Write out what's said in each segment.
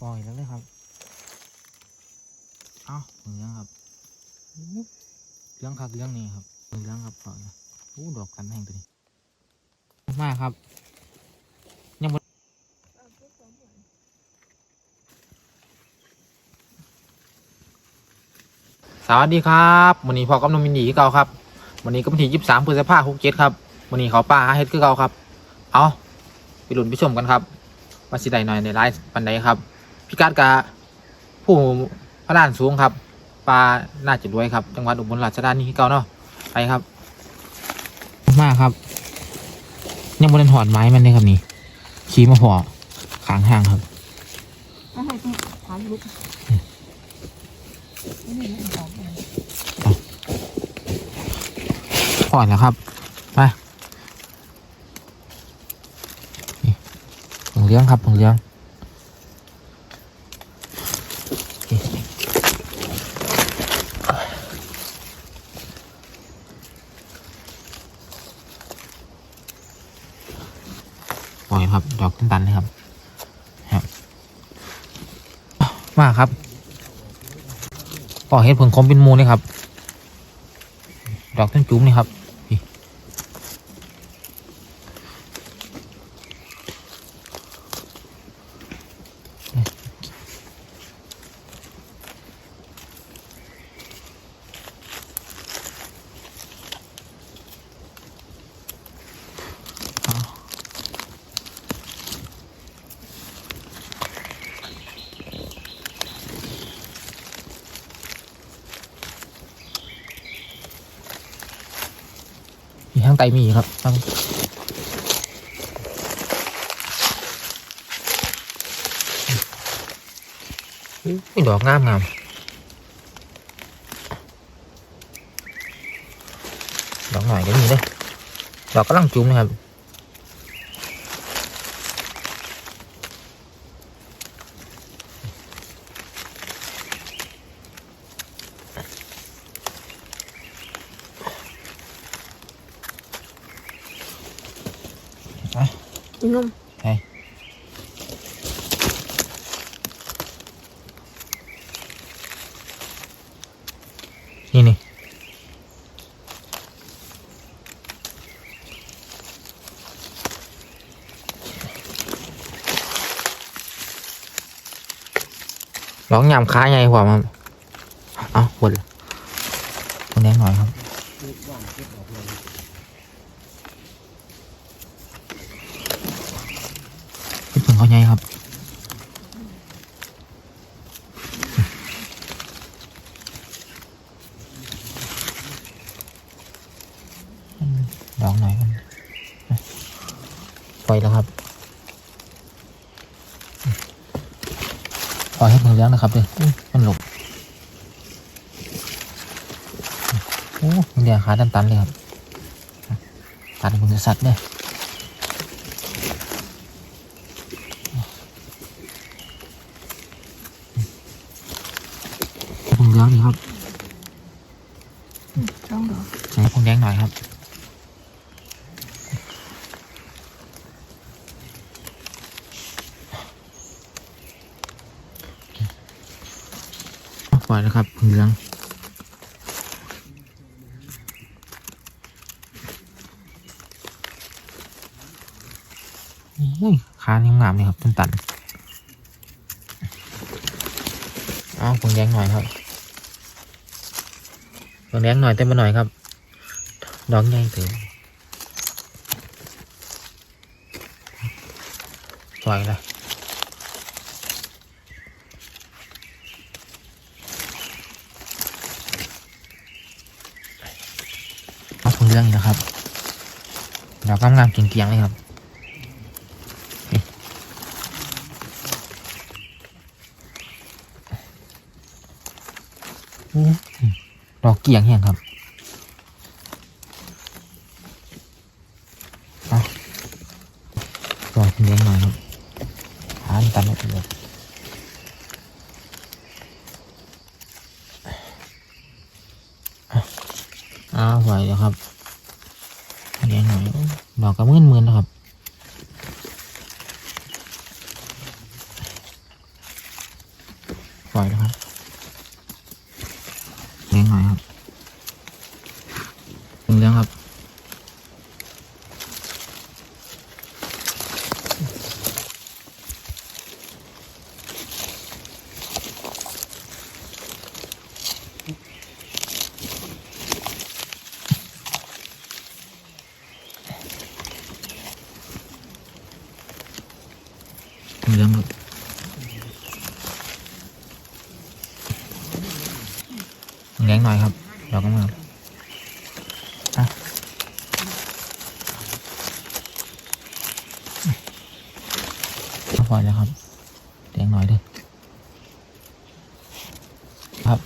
ปล่อยแล้วเลยครับ เอ้าเหลืองครับอู้เหลืองครับเหลืองนี่ครับเหลืองครับปล่อยนะอู้ดอกกันแห้งตัวนี้ มากครับ ยังบ่สวัสดีครับวันนี้พอกับนมมินดีคือเก่าครับวันนี้ก็เป็นที่ยี่สิบสามพฤษภาคมหกเจ็ดครับวันนี้เขาป้าหาเฮ็ดคือเก่าครับ เอาไปลุ้นไปชมกันครับว่าสิได้หน่อยในไลฟ์ปันใดครับ พิกัดกะผู้พระด้านสูงครับปลาน่าจะรวยครับ จังหวัดอุบลราชธานีเก่าเนาะไปครับ มากครับ ยังบนถอนไม้มันเลยครับนี่ขี่มาพอขางห้างครับไม่ให้ต้องถามลุกไม่อบเลยพอแล้วครับไปผงเลี้ยงครับผงเลี้ยงนี่ ปล่อยครับ ดอกตันๆเลยครับครับมาครับปล่อเห็ดผงคมเป็นมูลนี่ครับ ดอกต้นจุ๋มนี่ครับ ไตมีอีกครับข้งอุ้ยดอกงามงามดอกหน่อยก็มีเด้ดอกกำลังจุ้มนะครับ นุ่มนี่นี่ร้องยำค้าไงหัวมัน เอาหมดเลยคนแดงหน่ครับพี่ถึงเขาไงครับดอกหน่อยกันปล่อยแล้วครับปล่อยให้เพิ่งเลี้ยงนะครับเลยอุ๊ยมันหลบโอ้มันเลี้ยงขาตันๆเลยครับตันมันจะสัตว์เนี่ยเพิ่งเลี้ ยงนี่ครับช่องดอกใส่พงแดงหน่อยครับปล่อยแล้วครับพึ่งเหลืองอุ้ยขานี่งามเลยครับต้นตันเอาพึ่งแดงหน่อยครับ พึ่งแดงหน่อยเต็มมาหน่อยครับ ดอกใหญ่ถึงปล่อยลยเอาผงเรื่องนี้นะครับดอกงามๆเกียงๆเลยครับนี่อู้หูด อกเกี่ยงเฮียงครับปล่อยเลี้ยงหน่อยครับหาตันไม่เป็นไรอ้าวไหวแล้วครับเลี้ยงหน่อยดอกกระมื่นมืนนะครับปล่อยแล้วครับเลี้ยงหน่อยครับถึงเลี้ยงครับ ถึงเลี้ยงครับ เลี้ยงหน่อยครับเราก็มาพอแล้วครับเลี้ยงหน่อยด้วยครับ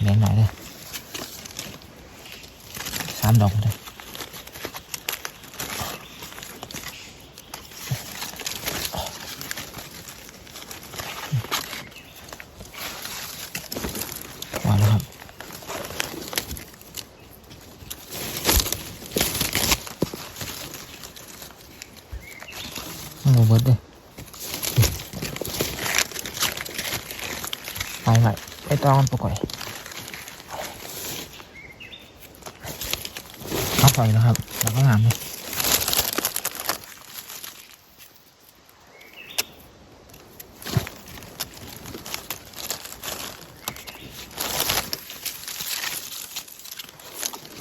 เลี้ยงหน่อยเด้วยสามดอกเลย มาแล้วครับ โอ้โหเบิร์ดเลยไป ไปไปตองปก่อยเอาปล่อยแล้วครับแล้วก็งามเลย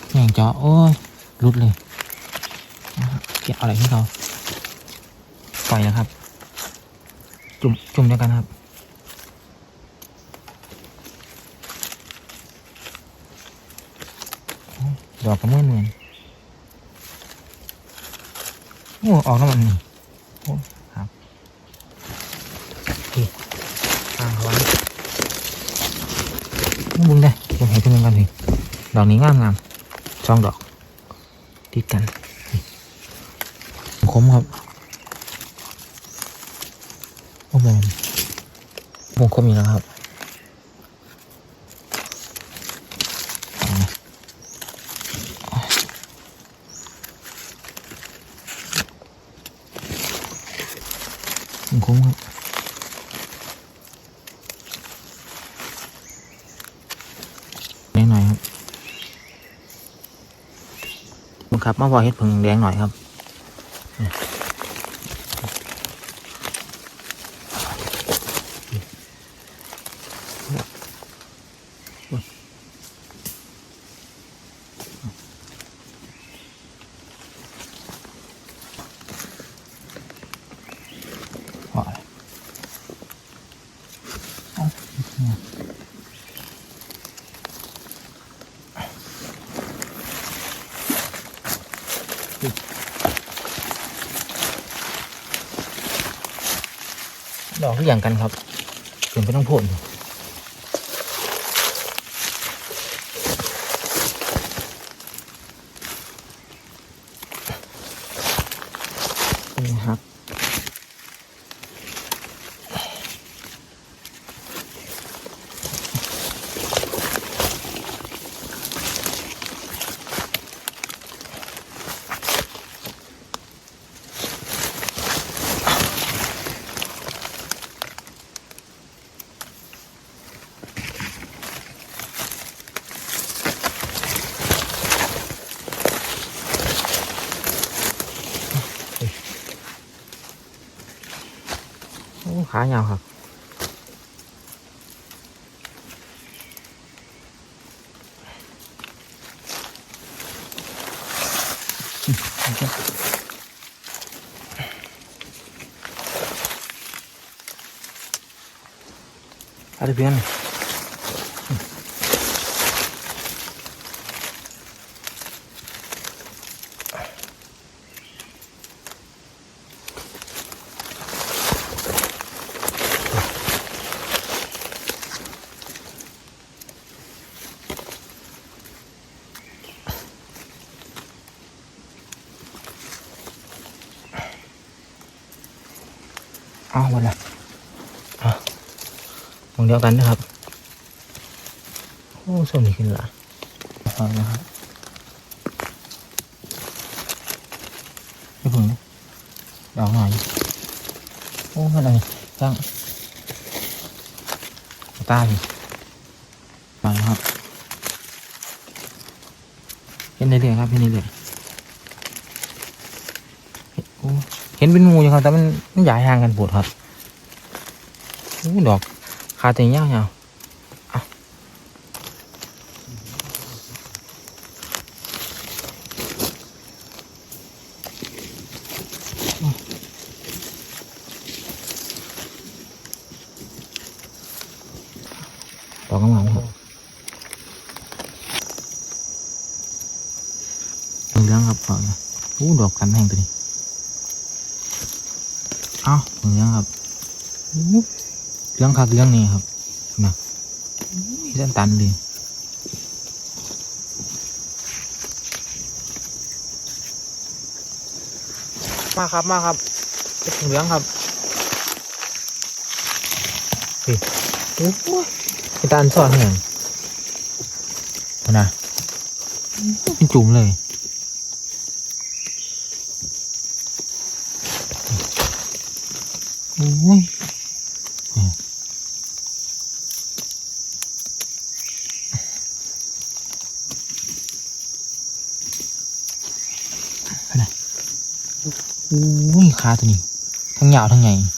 แข่งจอโอ้ยรุดเลยเก็บเอาอะไรให้เขาปล่อยแล้วครับ จุ่มจุ่มเดียวกันครับ ดอกกระมือเหมือนโอ้ออกแล้วมันโอ้ครับนี่ทางเขาไว้นี่บุญได้ผมเห็นเป็นยังไงนี่ดอกนี้งามงามช่องดอกติดกันคมครับโอ้โหวงคมอยู่แล้วครับเอานะ ผมคุ้มครับแดงหน่อยครับผม ครับมาบอกเฮ็ดผึ่งแดงหน่อยครับว่าอะไรเอ้าเนี่ย ดอกทุกอย่างกันครับถึงไปต้องพ่นครับ โอ้ขา ยาวครับ Ada pian. Oh, wala. Ah. มองเดียวกันนะครับ โอ้ส่วนนี้ขึ้นละฟังนะครับไม่พึ่งดอกหน่อยโอ้อะไรตั้งตาพี่มาครับเห็นได้เลยครับเห็นได้เลยเห็นโอ้ เห็นเป็นงูอยู่ครับ แต่มันมันใหญ่ห่างกันปวดครับโอ้ดอกขาแต่ยาวๆเอาดอกกำลังครับเหลืองครับดอกนะโอ้ดอกกันแห้งตัวนี้ เอ้าเหลืองครับโอ้เหลืองคักเหลืองนี่ครับนะเส้นตันเลยมาครับมาครับเป็นเหลืองครับนี่โอ้โหเป็นตาลซ่อนเหงนะเป็นจุ่มเลย อ้ยอะไรโอ้ยขาตัวนี้ ทั้งยาวทั้งใหญ่อะ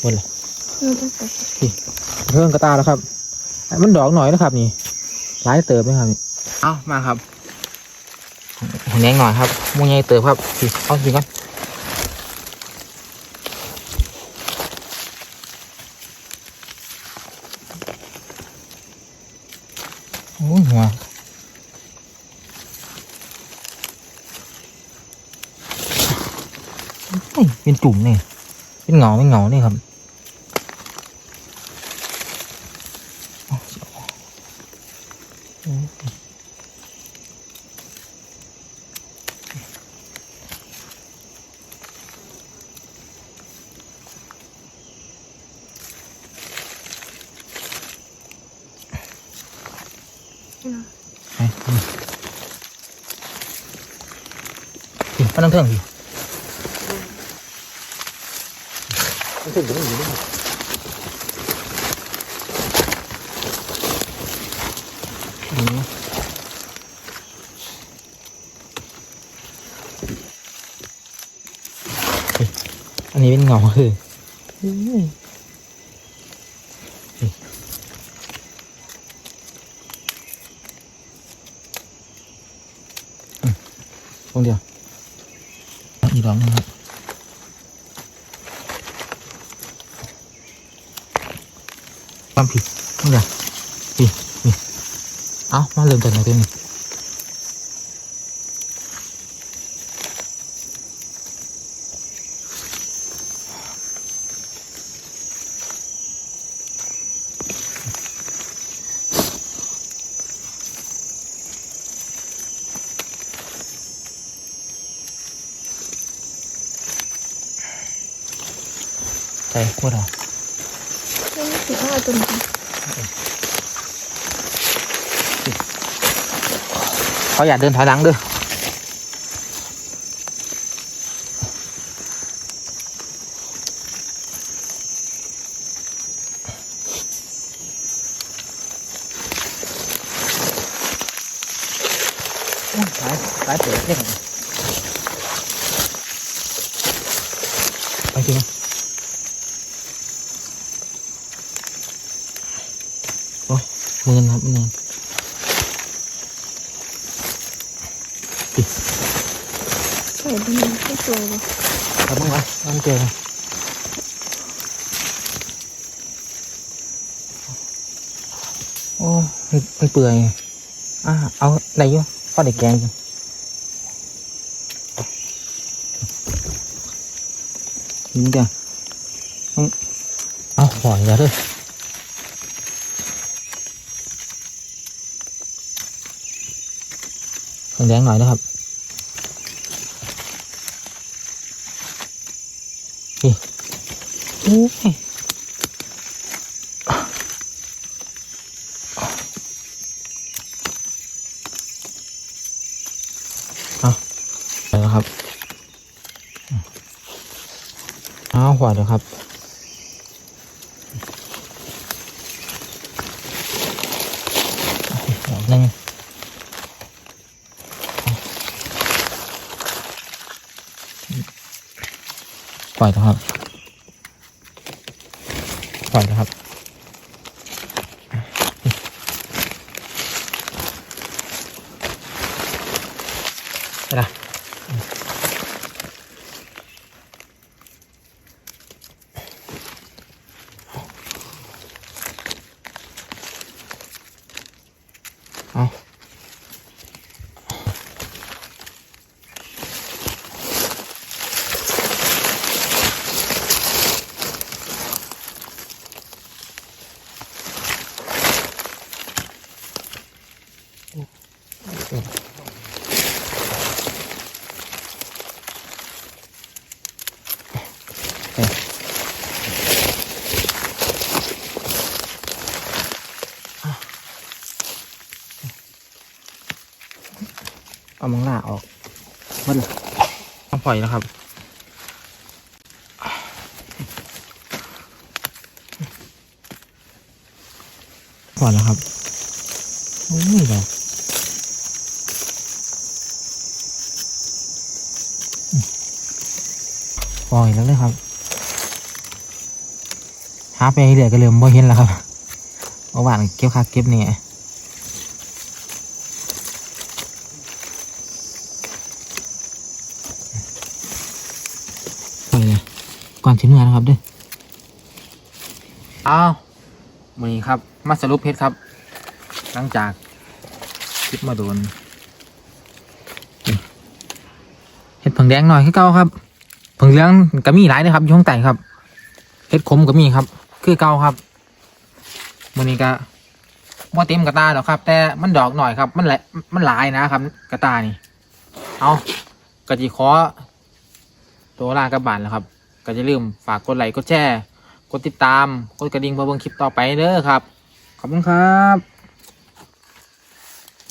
หมดเลย เราต้องไปเพิ่งกระตาแล้วครับไอ้มันดอกหน่อยนะครับ นี่ร้ายเติบไหมครับนี่เอามาครับหัวแดงหน่อยครับมูใหญ่เติบครับสิเอาสิก่อนโอ้ยหัวเฮ้ยเป็นจุ่มนี่เป็นเงาเป็นเงานี่ครับ มันต้องเทิงดิมันถึงจะไม่อยู่ด้วยอืมเฮ้ยอันนี้เป็นเงาคืออืมตรงเดียวอีกดอกหนึงครับ ความผิดตรงเดียวนี่นี่เอามาเริ่มจากไหนตัวนี้ใส่ขวดเหรอไม่ ถือว่าตัวนี้เขาอย่าเดินถอยหลังเด้อโอ้ยหลายหลายเปิดเนี่ยไปจริงโอ้ยมือนะครับมือใส่ดีไม่สวยเลยเอาบ้างวะมันเจอเลยโอ้ไม่ไม่เปื่อยอะเอาไหนอยู่พอได้ แกงจ้ะยิงเด้งๆหน่อยนะครับนโอ้ยเอาไปแล้วครับเอาขวาเดี๋ยวครับ ดอกหนึ่ง ปล่อยนะครับ ปล่อยนะครับ ไปละเอา เอามังล่าออกมันต้อง ปล่อยนะครับปล่อยแล้วครับโอ้ยดอกปล่อยแล้วเลยครับหาไปเรื่อยก็เริ่มบ่เห็นแล้วครับเมื่อวานเก็บคักเก็บเนี่ย ไปเลย ก่อนชิ้นเมื่อนะครับเด้วยอ้าวมือนี้ครับ มาสรุปเพชรครับ หลังจากคลิปมาโดนเห็ดผงแดงหน่อยคือเก่าครับผงเหลืองก็มีหลายนะครับอยู่ข้างใต้ครับเห็ดขมก็มีครับ คือเก่าครับมือนี้ก็บ่เต็มกระตาหรอกครับ แต่มันดอกหน่อยครับ มันแหละมันหลายนะครับ กระตานี่เอากะจิขอตัวลากระบานแล้วครับ ก็จะลืมฝากกดไลค์กดแชร์ กดติดตาม กดกระดิ่งเพื่อเบิ่งคลิปต่อไปเด้อครับ ขอบคุณครับ